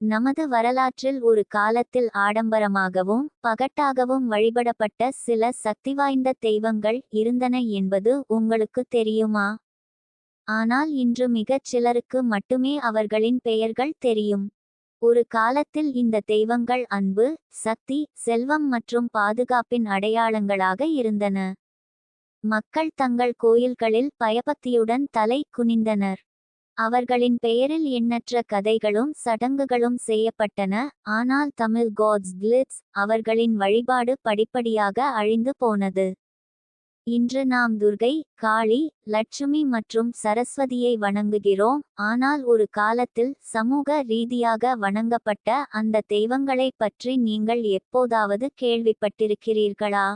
நமது வரலாற்றில் ஒரு காலத்தில் ஆடம்பரமாகவும் பகட்டாகவும் வழிபடப்பட்ட சில சக்திவாய்ந்த தெய்வங்கள் இருந்தன என்பது உங்களுக்கு தெரியுமா? ஆனால் இன்று மிகச் சிலருக்கு மட்டுமே அவர்களின் பெயர்கள் தெரியும். ஒரு காலத்தில் இந்த தெய்வங்கள் அன்பு சக்தி செல்வம் மற்றும் பாதுகாப்பின் அடையாளங்களாக இருந்தன. மக்கள் தங்கள் கோயில்களில் பயபக்தியுடன் தலை குனிந்தனர். அவர்களின் பெயரில் எண்ணற்ற கதைகளும் சடங்குகளும் செய்யப்பட்டன ஆனால் தமிழ் காட்ஸ் கிளிட்ஸ் அவர்களின் வழிபாடு படிப்படியாக அழிந்து போனது. இன்று நாம் துர்கை காளி லட்சுமி மற்றும் சரஸ்வதியை வணங்குகிறோம் ஆனால் ஒரு காலத்தில் சமூக ரீதியாக வணங்கப்பட்ட அந்த தெய்வங்களைப் பற்றி நீங்கள் எப்போதாவது கேள்விப்பட்டிருக்கிறீர்களா?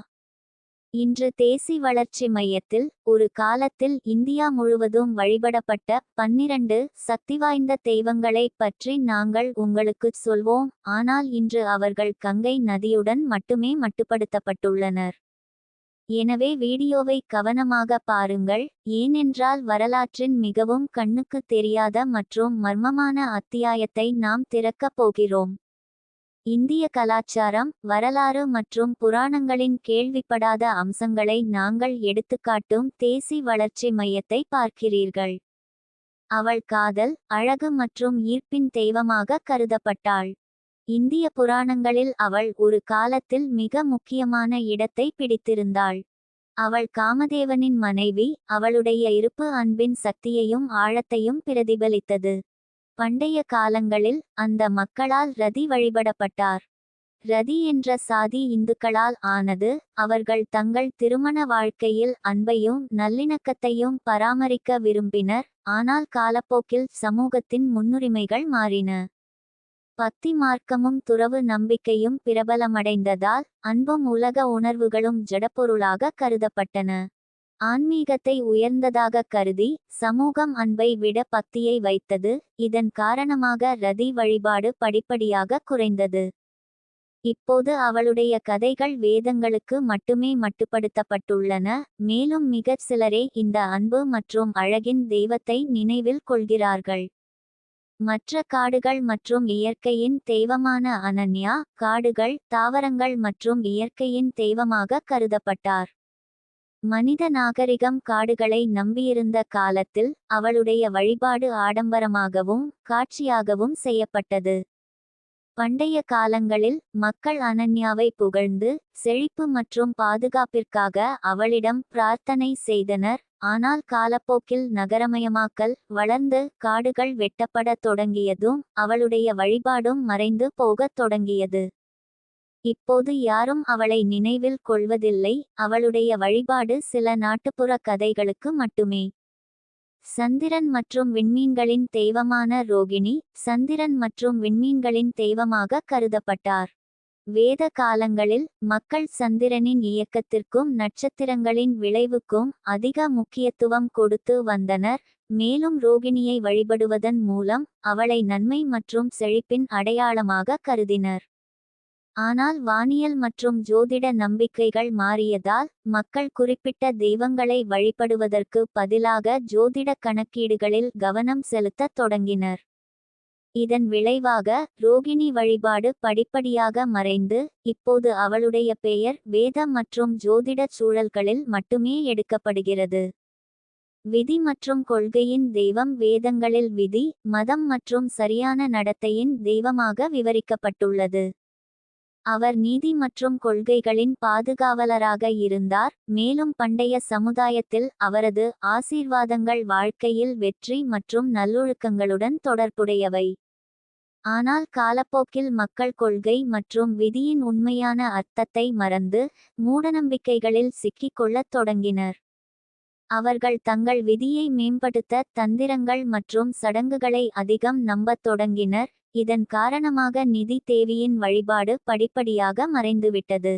இன்று தேசி வளர்ச்சி மையத்தில் ஒரு காலத்தில் இந்தியா முழுவதும் வழிபடப்பட்ட பன்னிரண்டு சக்திவாய்ந்த தெய்வங்களைப் பற்றி நாங்கள் உங்களுக்குச் சொல்வோம். ஆனால் இன்று அவர்கள் கங்கை நதியுடன் மட்டுமே மட்டுப்படுத்தப்பட்டுள்ளனர். எனவே வீடியோவை கவனமாக பாருங்கள். ஏனென்றால் வரலாற்றின் மிகவும் கண்ணுக்கு தெரியாத மற்றும் மர்மமான அத்தியாயத்தை நாம் திறக்கப் போகிறோம். இந்திய கலாச்சாரம் வரலாறு மற்றும் புராணங்களின் கேள்விப்படாத அம்சங்களை நாங்கள் எடுத்துக்காட்டும் தேசி வளர்ச்சி மையத்தை பார்க்கிறீர்கள். அவள் காதல் அழகு மற்றும் ஈர்ப்பின் தெய்வமாக கருதப்பட்டாள். இந்திய புராணங்களில் அவள் ஒரு காலத்தில் மிக முக்கியமான இடத்தை பிடித்திருந்தாள். அவள் காமதேவனின் மனைவி அவளுடைய இருப்பு அன்பின் சக்தியையும் ஆழத்தையும் பிரதிபலித்தது. பண்டைய காலங்களில் அந்த மக்களால் ரதி வழிபடப்பட்டார். ரதி என்ற சாதி இந்துக்களால் ஆனது அவர்கள் தங்கள் திருமண வாழ்க்கையில் அன்பையும் நல்லிணக்கத்தையும் பராமரிக்க விரும்பினர் ஆனால் காலப்போக்கில் சமூகத்தின் முன்னுரிமைகள் மாறின. பக்தி மார்க்கமும் துறவு நம்பிக்கையும் பிரபலமடைந்ததால் அன்பும் உலக உணர்வுகளும் ஜடப்பொருளாக கருதப்பட்டன. ஆன்மீகத்தை உயர்ந்ததாக கருதி சமூகம் அன்பை விட பக்தியை வைத்தது இதன் காரணமாக ரதி வழிபாடு படிப்படியாக குறைந்தது. இப்போது அவளுடைய கதைகள் வேதங்களுக்கு மட்டுமே மட்டுப்படுத்தப்பட்டுள்ளன மேலும் மிகச் சிலரே இந்த அன்பு மற்றும் அழகின் தெய்வத்தை நினைவில் கொள்கிறார்கள். மற்ற காடுகள் மற்றும் இயற்கையின் தெய்வமான அனன்யா காடுகள் தாவரங்கள் மற்றும் இயற்கையின் தெய்வமாக கருதப்பட்டார். மனித நாகரிகம் காடுகளை நம்பியிருந்த காலத்தில் அவளுடைய வழிபாடு ஆடம்பரமாகவும் காட்சியாகவும் செய்யப்பட்டது. பண்டைய காலங்களில் மக்கள் அனன்யாவை புகழ்ந்து செழிப்பு மற்றும் பாதுகாப்பிற்காக அவளிடம் பிரார்த்தனை செய்தனர். ஆனால் காலப்போக்கில் நகரமயமாக்கல் வளர்ந்து காடுகள் வெட்டப்படத் தொடங்கியதும் அவளுடைய வழிபாடும் மறைந்து போகத் தொடங்கியது. இப்போது யாரும் அவளை நினைவில் கொள்வதில்லை. அவளுடைய வழிபாடு சில நாட்டுப்புற கதைகளுக்கு மட்டுமே. சந்திரன் மற்றும் விண்மீன்களின் தெய்வமான ரோகிணி சந்திரன் மற்றும் விண்மீன்களின் தெய்வமாக கருதப்பட்டார். வேத காலங்களில் மக்கள் சந்திரனின் இயக்கத்திற்கும் நட்சத்திரங்களின் விளைவுக்கும் அதிக முக்கியத்துவம் கொடுத்து வந்தனர். மேலும் ரோகிணியை வழிபடுவதன் மூலம் அவளை நன்மை மற்றும் செழிப்பின் அடையாளமாக கருதினர். ஆனால் வானியல் மற்றும் ஜோதிட நம்பிக்கைகள் மாறியதால் மக்கள் குறிப்பிட்ட தெய்வங்களை வழிபடுவதற்கு பதிலாக ஜோதிட கணக்கீடுகளில் கவனம் செலுத்தத் தொடங்கினர். இதன் விளைவாக ரோகிணி வழிபாடு படிப்படியாக மறைந்து இப்போது அவளுடைய பெயர் வேத மற்றும் ஜோதிட சூழல்களில் மட்டுமே எடுக்கப்படுகிறது. விதி மற்றும் கொள்கையின் தெய்வம் வேதங்களில் விதி மதம் மற்றும் சரியான நடத்தையின் தெய்வமாக விவரிக்கப்பட்டுள்ளது. அவர் நீதி மற்றும் கொள்கைகளின் பாதுகாவலராக இருந்தார். மேலும் பண்டைய சமுதாயத்தில் அவரது ஆசீர்வாதங்கள் வாழ்க்கையில் வெற்றி மற்றும் நல்லொழுக்கங்களுடன் தொடர்புடையவை. ஆனால் காலப்போக்கில் மக்கள் கொள்கை மற்றும் விதியின் உண்மையான அர்த்தத்தை மறந்து மூடநம்பிக்கைகளில் சிக்கிக் கொள்ளத் தொடங்கினர். அவர்கள் தங்கள் விதியை மேம்படுத்த தந்திரங்கள் மற்றும் சடங்குகளை அதிகம் நம்பத் தொடங்கினர். இதன் காரணமாக நிதி தேவியின் வழிபாடு படிப்படியாக மறைந்துவிட்டது.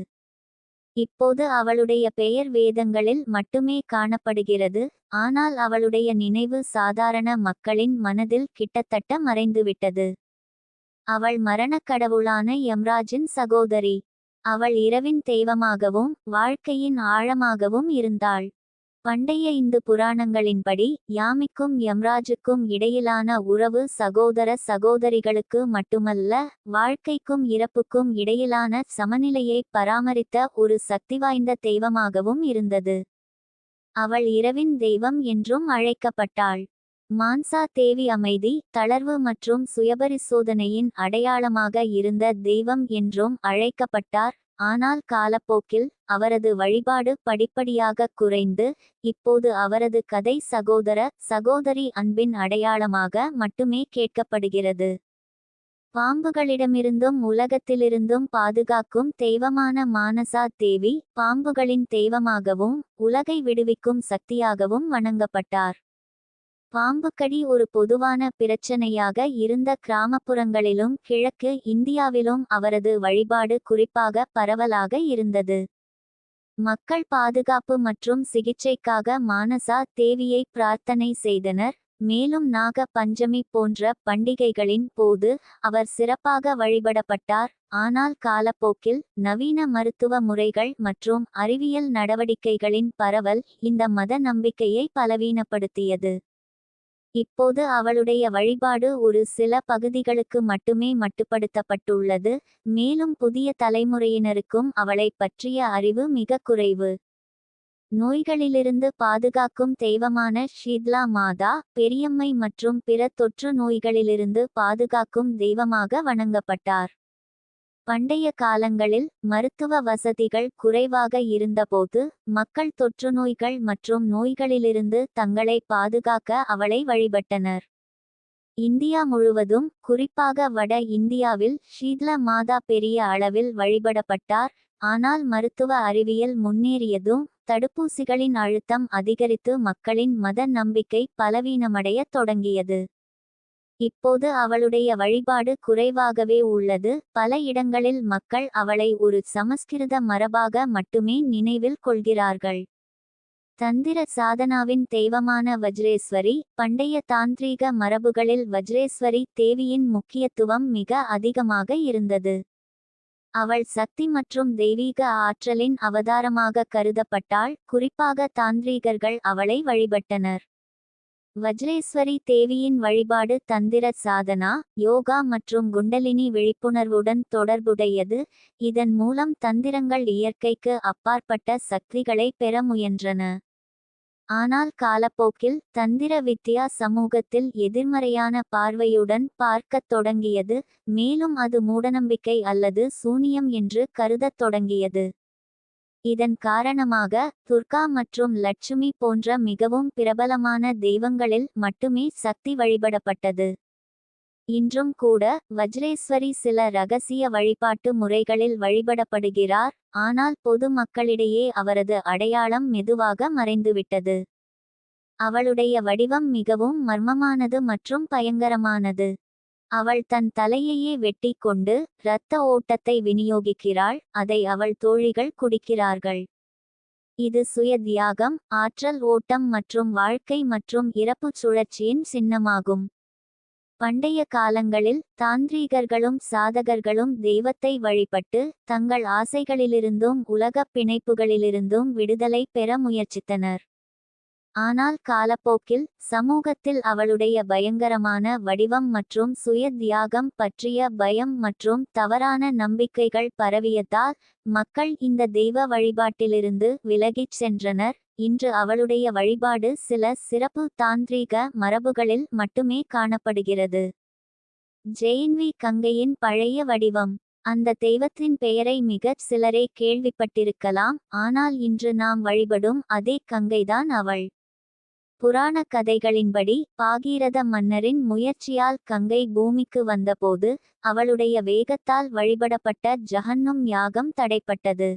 இப்போது அவளுடைய பெயர் வேதங்களில் மட்டுமே காணப்படுகிறது ஆனால் அவளுடைய நினைவு சாதாரண மக்களின் மனதில் கிட்டத்தட்ட மறைந்துவிட்டது. அவள் மரணக் கடவுளான யம்ராஜின் சகோதரி. அவள் இரவின் தெய்வமாகவும் வாழ்க்கையின் ஆழமாகவும் இருந்தாள். பண்டைய இந்து புராணங்களின்படி யாமிக்கும் யம்ராஜுக்கும் இடையிலான உறவு சகோதர சகோதரிகளுக்கு மட்டுமல்ல வாழ்க்கைக்கும் இறப்புக்கும் இடையிலான சமநிலையை பராமரித்த ஒரு சக்திவாய்ந்த தெய்வமாகவும் இருந்தது. அவள் இரவின் தெய்வம் என்றும் அழைக்கப்பட்டாள். மான்சா தேவி அமைதி தளர்வு மற்றும் சுயபரிசோதனையின் அடையாளமாக இருந்த தெய்வம் என்றும் அழைக்கப்பட்டார். ஆனால் காலப்போக்கில் அவரது வழிபாடு படிப்படியாக குறைந்து இப்போது அவரது கதை சகோதர சகோதரி அன்பின் அடையாளமாக மட்டுமே கேட்கப்படுகிறது. பாம்புகளிடமிருந்தும் உலகத்திலிருந்தும் பாதுகாக்கும் தெய்வமான மானசா தேவி பாம்புகளின் தெய்வமாகவும் உலகை விடுவிக்கும் சக்தியாகவும் வணங்கப்பட்டார். பாம்புக்கடி ஒரு பொதுவான பிரச்சனையாக இருந்த கிராமப்புறங்களிலும் கிழக்கு இந்தியாவிலும் அவரது வழிபாடு குறிப்பாக பரவலாக இருந்தது. மக்கள் பாதுகாப்பு மற்றும் சிகிச்சைக்காக மானசா தேவியை பிரார்த்தனை செய்தனர். மேலும் நாக பஞ்சமி போன்ற பண்டிகைகளின் போது அவர் சிறப்பாக வழிபடப்பட்டார். ஆனால் காலப்போக்கில் நவீன மருத்துவ முறைகள் மற்றும் அறிவியல் நடவடிக்கைகளின் பரவல் இந்த மத நம்பிக்கையை பலவீனப்படுத்தியது. இப்போது அவளுடைய வழிபாடு ஒரு சில பகுதிகளுக்கு மட்டுமே மட்டுப்படுத்தப்பட்டுள்ளது மேலும் புதிய தலைமுறையினருக்கும் அவளை பற்றிய அறிவு மிக குறைவு. நோய்களிலிருந்து பாதுகாக்கும் தெய்வமான ஷீத்லா மாதா பெரியம்மை மற்றும் பிற தொற்று நோய்களிலிருந்து பாதுகாக்கும் தெய்வமாக வணங்கப்பட்டார். பண்டைய காலங்களில் மருத்துவ வசதிகள் குறைவாக இருந்தபோது மக்கள் தொற்றுநோய்கள் மற்றும் நோய்களிலிருந்து தங்களை பாதுகாக்க அவளை வழிபட்டனர். இந்தியா முழுவதும் குறிப்பாக வட இந்தியாவில் ஷீத்ல மாதா பெரிய அளவில் வழிபடப்பட்டார் ஆனால் மருத்துவ அறிவியல் முன்னேறியதும் தடுப்பூசிகளின் அழுத்தம் அதிகரித்து மக்களின் மத நம்பிக்கை பலவீனமடையத் தொடங்கியது. இப்போது அவளுடைய வழிபாடு குறைவாகவே உள்ளது. பல இடங்களில் மக்கள் அவளை ஒரு சமஸ்கிருத மரபாக மட்டுமே நினைவில் கொள்கிறார்கள். தந்திர சாதனாவின் தெய்வமான வஜ்ரேஸ்வரி பண்டைய தாந்திரீக மரபுகளில் வஜ்ரேஸ்வரி தேவியின் முக்கியத்துவம் மிக அதிகமாக இருந்தது. அவள் சக்தி மற்றும் தெய்வீக ஆற்றலின் அவதாரமாக கருதப்பட்டாள் குறிப்பாக தாந்திரீகர்கள் அவளை வழிபட்டனர். வஜ்ரேஸ்வரி தேவியின் வழிபாடு தந்திர சாதனா யோகா மற்றும் குண்டலினி விழிப்புணர்வுடன் தொடர்புடையது. இதன் மூலம் தந்திரங்கள் இயற்கைக்கு அப்பாற்பட்ட சக்திகளை பெற முயன்றன. ஆனால் காலப்போக்கில் தந்திர வித்யா சமூகத்தில் எதிர்மறையான பார்வையுடன் பார்க்கத் தொடங்கியது. மேலும் அது மூடநம்பிக்கை அல்லது சூனியம் என்று கருதத் தொடங்கியது. இதன் காரணமாக துர்கா மற்றும் லட்சுமி போன்ற மிகவும் பிரபலமான தெய்வங்களில் மட்டுமே சக்தி வழிபடப்பட்டது. இன்றும் கூட வஜ்ரேஸ்வரி சில ரகசிய வழிபாட்டு முறைகளில் வழிபடப்படுகிறார் ஆனால் பொது மக்களிடையே அவரது அடையாளம் மெதுவாக மறைந்துவிட்டது. அவளுடைய வடிவம் மிகவும் மர்மமானது மற்றும் பயங்கரமானது. அவள் தன் தலையையே வெட்டி கொண்டு இரத்த ஓட்டத்தை விநியோகிக்கிறாள் அதை அவள் தோழிகள் குடிக்கிறார்கள். இது சுய தியாகம் ஆற்றல் ஓட்டம் மற்றும் வாழ்க்கை மற்றும் இறப்பு சுழற்சியின் சின்னமாகும். பண்டைய காலங்களில் தாந்திரீகர்களும் சாதகர்களும் தெய்வத்தை வழிபட்டு தங்கள் ஆசைகளிலிருந்தும் உலகப் பிணைப்புகளிலிருந்தும் விடுதலை பெற முயற்சித்தனர். ஆனால் காலப்போக்கில் சமூகத்தில் அவளுடைய பயங்கரமான வடிவம் மற்றும் சுய தியாகம் பற்றிய பயம் மற்றும் தவறான நம்பிக்கைகள் பரவியதால் மக்கள் இந்த தெய்வ வழிபாட்டிலிருந்து விலகிச் சென்றனர். இன்று அவளுடைய வழிபாடு சில சிறப்பு தாந்திரீக மரபுகளில் மட்டுமே காணப்படுகிறது. ஜெயின்வி கங்கையின் பழைய வடிவம். அந்த தெய்வத்தின் பெயரை மிகச் சிலரே கேள்விப்பட்டிருக்கலாம். ஆனால் இன்று நாம் வழிபடும் அதே கங்கைதான் அவள். புராண கதைகளின்படி பாகீரத மன்னரின் முயற்சியால் கங்கை பூமிக்கு வந்தபோது அவளுடைய வேகத்தால் வழிபடப்பட்ட ஜஹன்னும் யாகம் தடைப்பட்டது.